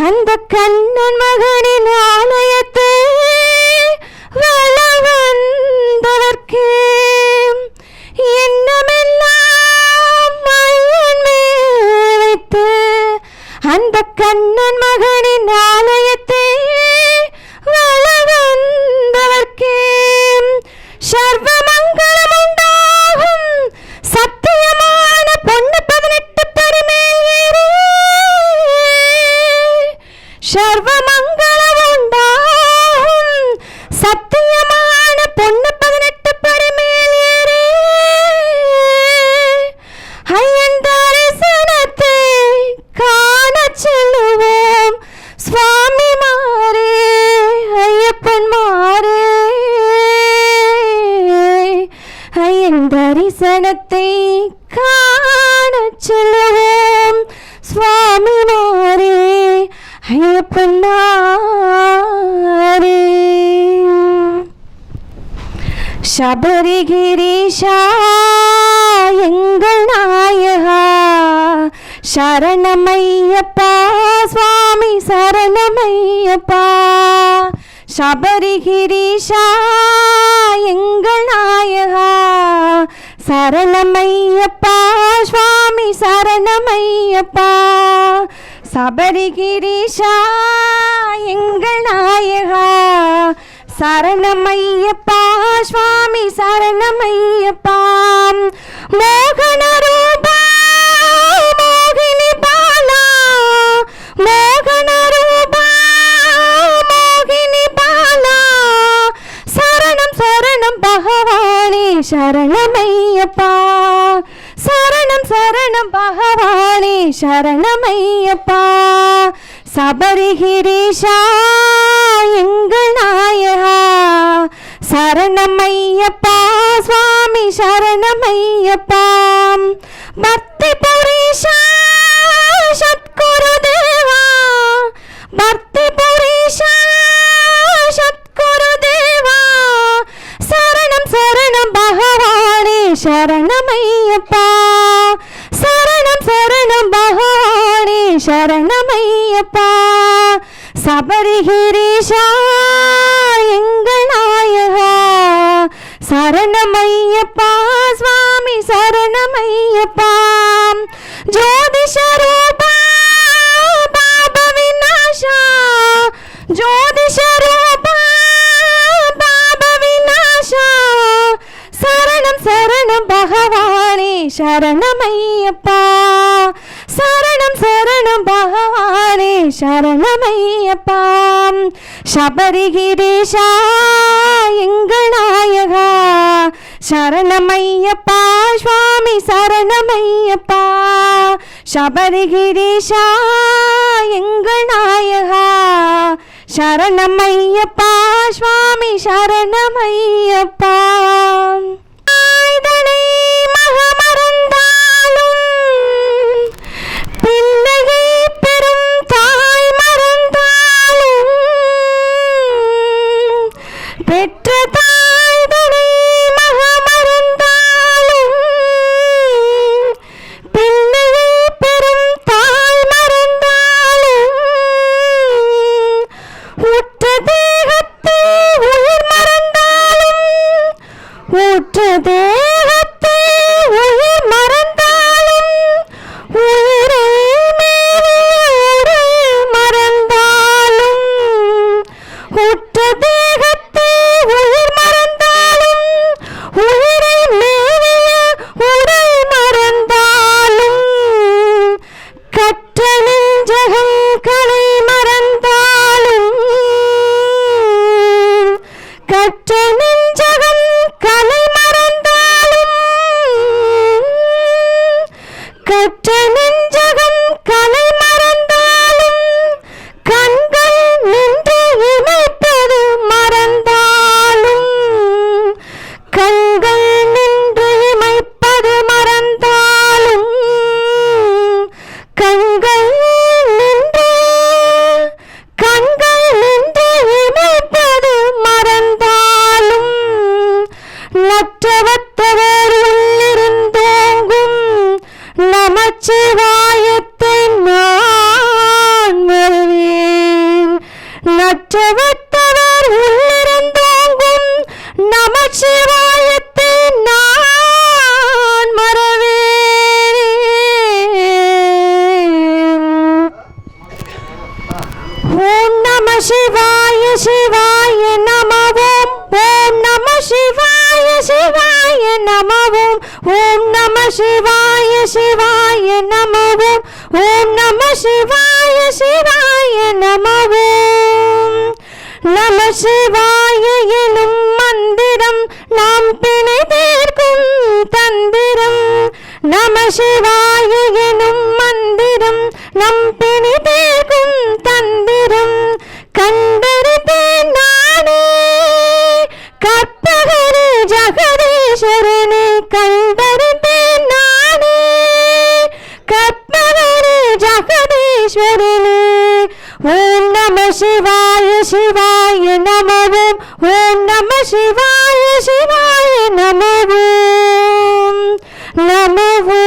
அந்த கண்ணன் மகனின் தரிசனத்தை காணச் செல்லுவோம். சுவாமி மாறே ஐயப்பன் சபரிகிரிஷா எங்கள் நாயகா சரணமையப்பா. சுவாமி சரணமையப்பா. சபரிகிரிஷா எங்கள் சரணமையப்பா சுவாமி சரணமையப்பா. சபரிகிரிஷா எங்கள் நாயகா. சரணமையப்பா சுவாமி சரணமையப்பா. சரணமையப்பா சபரிகிரீஷா எங்கள் நாயகா சரணமையப்பா சுவாமி சரணமையப்பா பக்தி புரீஷா சத்குரு தேவா பக்தி புரீஷா சத்குரு தேவா சரணம் சரணம் பகவானே சரணமையா சரணமையப்பா. சபரிகிரீஷா எங்கள் நாயகா. சரணமையப்பா சுவாமி சரணமையப்பா. ஜோதிஷரூபா பாப விநாசா ஜோதிஷரூபா பாப விநாசா சரணம் சரணம் பகவானே சரணமையப்பா. சரணமையப்பாம் சரணமையப்பா எங்கள் நாயகா சரணமையப்பா சுவாமி சரணமையப்பா சபரிகிரீஷா எங்கள் நாயகா சரணமையப்பா சுவாமி சரணமையப்பா ஊற்று தேவ. மற்றவத்தவர் உள்ளிருந்தோங்கும் நமச்சிவாயத்தை நான் மறவேன். ஓம் நம சிவாய சிவாய நமவோம் ஓம் நம சிவாய சிவாய நமவோம் ஓம் நம சிவாய சிவாய நமவோம் ஓம் நம சிவாய சிவாய நமவோம். நம சிவாய எனும் மந்திரம் நாம் பிணை தீர்க்கும் தந்திரம். நம சிவாய எனும் மந்திரம் நம் பிணை தீர்க்கும் தந்திரம். கண்டறிந்தேன் நானே கற்பகரு ஜகதீஸ்வரனே கண்டறிந்தேன் நானே கற்பகரு ஜகதீஸ்வரனே. ஓம் நம சிவாய சிவாய శివాయ శివాయ నమవు నమవు